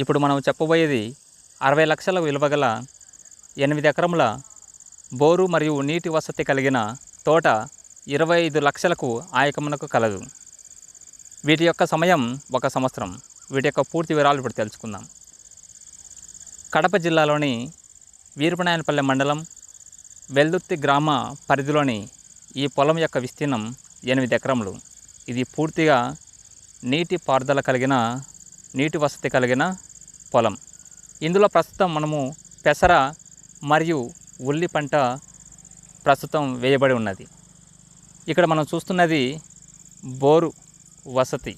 ఇప్పుడు మనం చెప్పబోయేది అరవై లక్షల విలువ గల ఎనిమిది ఎకరముల బోరు మరియు నీటి వసతి కలిగిన తోట ఇరవై ఐదు లక్షలకు ఆయకమునకు కలదు. వీటి యొక్క సమయం ఒక సంవత్సరం. వీటి యొక్క పూర్తి వివరాలు ఇప్పుడు తెలుసుకుందాం. కడప జిల్లాలోని వీరపనాయనపల్లె మండలం వెల్దుర్తి గ్రామ పరిధిలోని ఈ పొలం యొక్క విస్తీర్ణం ఎనిమిది ఎకరములు. ఇది పూర్తిగా నీటి పారుదల కలిగిన నీటి వసతి కలిగిన పొలం. ఇందులో ప్రస్తుతం మనము పెసర మరియు ఉల్లి పంట ప్రస్తుతం వేయబడి ఉన్నది. ఇక్కడ మనం చూస్తున్నది బోరు వసతి.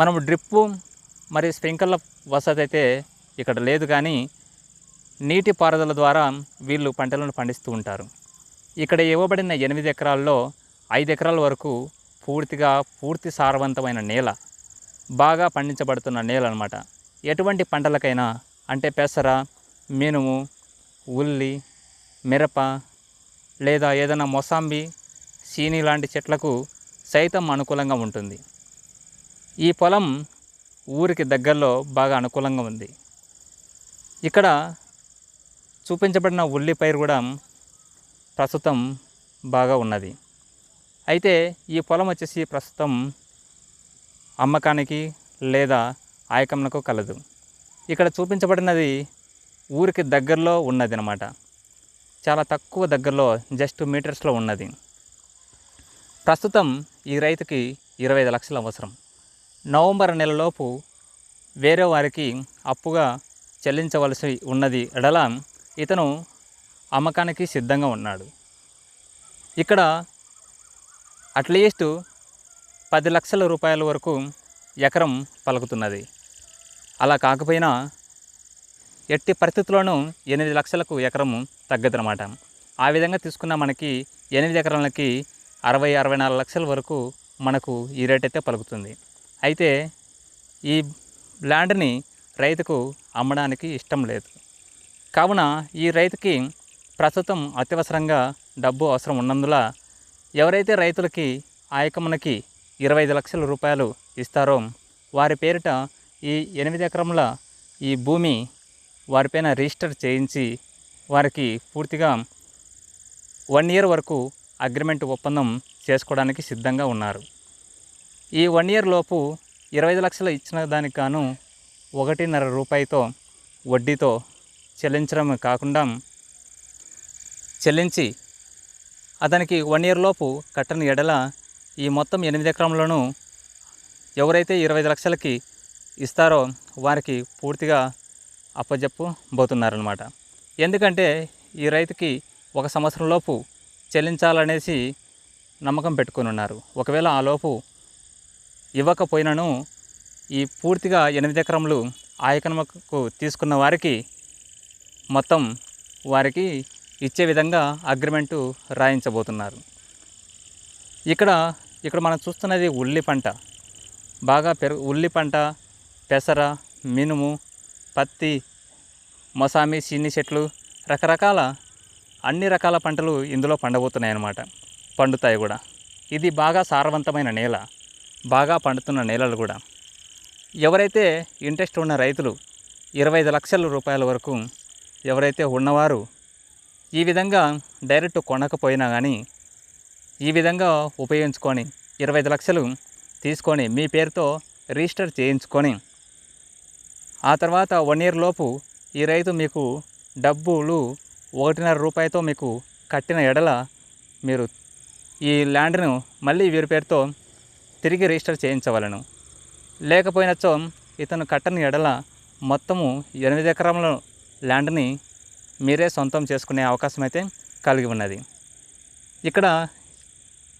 మనము డ్రిప్పు మరియు స్ప్రింక్లర్ వసతి అయితే ఇక్కడ లేదు కానీ నీటి పారుదల ద్వారా వీళ్ళు పంటలను పండిస్తూ ఉంటారు. ఇక్కడ ఇవ్వబడిన ఎనిమిది ఎకరాల్లో ఐదు ఎకరాల వరకు పూర్తిగా పూర్తి సారవంతమైన నేల బాగా పండించబడుతున్న నేల అనమాట ఎటువంటి పంటలకైనా అంటే పెసర మినుము ఉల్లి మిరప లేదా ఏదైనా మొసాంబి సీని లాంటి చెట్లకు సైతం అనుకూలంగా ఉంటుంది. ఈ పొలం ఊరికి దగ్గరలో బాగా అనుకూలంగా ఉంది. ఇక్కడ చూపించబడిన ఉల్లి పైరు కూడా ప్రస్తుతం బాగా ఉన్నది. అయితే ఈ పొలం వచ్చేసి ప్రస్తుతం అమ్మకానికి లేదా ఆయకమునకు కలదు. ఇక్కడ చూపించబడినది ఊరికి దగ్గరలో ఉన్నది అనమాట చాలా తక్కువ దగ్గరలో జస్ట్ మీటర్స్లో ఉన్నది. ప్రస్తుతం ఈ రైతుకి ఇరవై ఐదు లక్షలు అవసరం. నవంబర్ నెలలోపు వేరే వారికి అప్పుగా చెల్లించవలసి ఉన్నది ఎడల ఇతను అమ్మకానికి సిద్ధంగా ఉన్నాడు. ఇక్కడ అట్లీస్ట్ పది లక్షల రూపాయల వరకు ఎకరం పలుకుతున్నది. అలా కాకపోయినా ఎట్టి పరిస్థితుల్లోనూ ఎనిమిది లక్షలకు ఎకరం తగ్గదనమాట ఆ విధంగా తీసుకున్న మనకి ఎనిమిది ఎకరాలకి అరవై అరవై నాలుగు లక్షల వరకు మనకు ఈ రేట్ అయితే పలుకుతుంది. అయితే ఈ ల్యాండ్ని రైతుకు అమ్మడానికి ఇష్టం లేదు. కావున ఈ రైతుకి ప్రస్తుతం అత్యవసరంగా డబ్బు అవసరం ఉన్నందున ఎవరైతే రైతులకి ఆ యకమునకి ఇరవై ఐదు లక్షల రూపాయలు ఇస్తారో వారి పేరిట ఈ ఎనిమిది ఎకరముల ఈ భూమి వారిపైన రిజిస్టర్ చేయించి వారికి పూర్తిగా వన్ ఇయర్ వరకు అగ్రిమెంట్ ఒప్పందం చేసుకోవడానికి సిద్ధంగా ఉన్నారు. ఈ వన్ ఇయర్ లోపు ఇరవై ఐదు లక్షలు ఇచ్చిన దానికి గాను ఒకటిన్నర రూపాయితో వడ్డీతో చెల్లించడం కాకుండా చెల్లించి అతనికి వన్ ఇయర్ లోపు కట్టని ఎడల ఈ మొత్తం ఎనిమిది ఎకరంలోనూ ఎవరైతే ఇరవై ఐదు లక్షలకి ఇస్తారో వారికి పూర్తిగా అప్పజెప్పు పోతున్నారనమాట ఎందుకంటే ఈ రైతుకి ఒక సంవత్సరంలోపు చెల్లించాలనేసి నమ్మకం పెట్టుకుని ఉన్నారు ఒకవేళ ఆ లోపు ఇవ్వకపోయినను ఈ పూర్తిగా ఎనిమిది ఎకరములు ఆయకనమకు తీసుకున్న వారికి మొత్తం వారికి ఇచ్చే విధంగా అగ్రిమెంటు రాయించబోతున్నారు. ఇక్కడ ఇక్కడ మనం చూస్తున్నది ఉల్లి పంట. బాగా పెరుగు ఉల్లి పంట పెసర మినుము పత్తి మొసామి చిన్ని చెట్లు రకరకాల అన్ని రకాల పంటలు ఇందులో పండబోతున్నాయి అన్నమాట పండుతాయి కూడా. ఇది బాగా సారవంతమైన నేల. బాగా పండుతున్న నేలలు కూడా. ఎవరైతే ఇంట్రెస్ట్ ఉన్న రైతులు ఇరవై ఐదు లక్షల రూపాయల వరకు ఎవరైతే ఉన్నవారు ఈ విధంగా డైరెక్ట్ కొనకపోయినా కానీ ఈ విధంగా ఉపయోగించుకొని ఇరవై ఐదు లక్షలు తీసుకొని మీ పేరుతో రిజిస్టర్ చేయించుకొని ఆ తర్వాత వన్ ఇయర్ లోపు ఈ రైతు మీకు డబ్బులు ఒకటిన్నర రూపాయతో మీకు కట్టిన ఎడల మీరు ఈ ల్యాండ్ను మళ్ళీ వీరి పేరుతో తిరిగి రిజిస్టర్ చేయించవలను. లేకపోయినచో ఇతను కట్టని ఎడల మొత్తము ఎనిమిది ఎకరముల ల్యాండ్ని మీరే సొంతం చేసుకునే అవకాశం అయితే కలిగి ఉన్నది. ఇక్కడ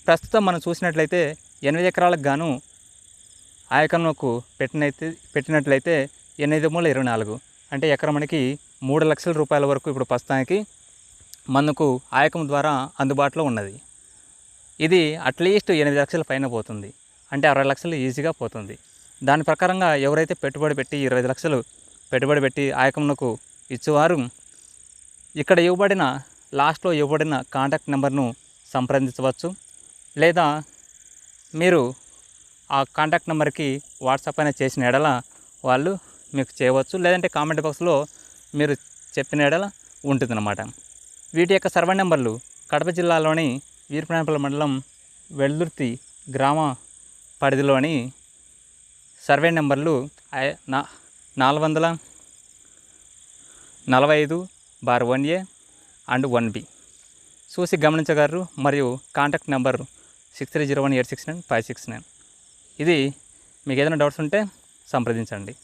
ప్రస్తుతం మనం చూసినట్లయితే ఎనిమిది ఎకరాలకు గాను ఆయకమునకు పెట్టినైతే పెట్టినట్లయితే ఎనిమిది మూల ఇరవై నాలుగు. అంటే ఎకరమునికి మూడు లక్షల రూపాయల వరకు ఇప్పుడు ప్రస్తుతానికి మనకు ఆయకం ద్వారా అందుబాటులో ఉన్నది. ఇది అట్లీస్ట్ ఎనిమిది లక్షల పైన పోతుంది. అంటే అరవై లక్షలు ఈజీగా పోతుంది. దాని ప్రకారంగా ఎవరైతే పెట్టుబడి పెట్టి ఇరవై లక్షలు పెట్టుబడి పెట్టి ఆయకమునకు ఇచ్చేవారు ఇక్కడ ఇవ్వబడిన లాస్ట్లో ఇవ్వబడిన కాంటాక్ట్ నెంబర్ను సంప్రదించవచ్చు. లేదా మీరు ఆ కాంటాక్ట్ నెంబర్కి వాట్సాప్ అయినా చేసిన ఎడల వాళ్ళు మీకు చేయవచ్చు. లేదంటే కామెంట్ బాక్స్లో మీరు చెప్పిన ఎడల ఉంటుందన్నమాట. వీటి యొక్క సర్వే నెంబర్లు కడప జిల్లాలోని వీరపనేపల్లి మండలం వెల్దుర్తి గ్రామ పరిధిలోని సర్వే నెంబర్లు ఐ- నా నాలుగు వందల నలభై ఐదు bar one A and one B. చూసి గమనించగలరు. మరియు contact number six three zero one eight six nine five six nine. ఇది మీకు ఏదైనా డౌట్స్ ఉంటే సంప్రదించండి.